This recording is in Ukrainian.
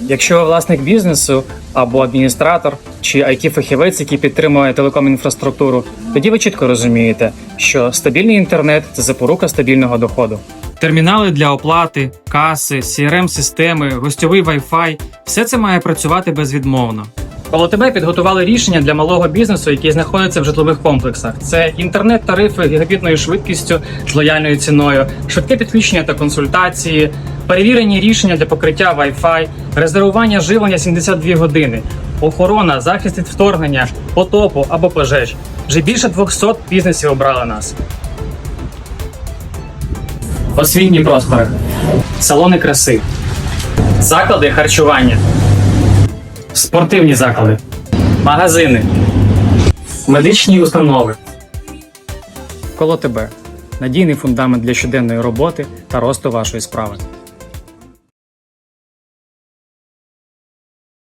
Якщо ви власник бізнесу або адміністратор чи IT-фахівець, який підтримує телеком-інфраструктуру, тоді ви чітко розумієте, що стабільний інтернет це запорука стабільного доходу. Термінали для оплати, каси, crm системи гостьовий Wi-Fi – все це має працювати безвідмовно. Коло тебе підготували рішення для малого бізнесу, який знаходиться в житлових комплексах. Це інтернет-тарифи гігабітною швидкістю з лояльною ціною, швидке підключення та консультації, перевірені рішення для покриття Wi-Fi, резервування живлення 72 години, охорона, захист від вторгнення, потопу або пожеж. Вже більше 200 бізнесів обрали нас. Освітні простори, салони краси, заклади харчування, спортивні заклади, магазини, медичні установи. Коло тебе надійний фундамент для щоденної роботи та росту вашої справи.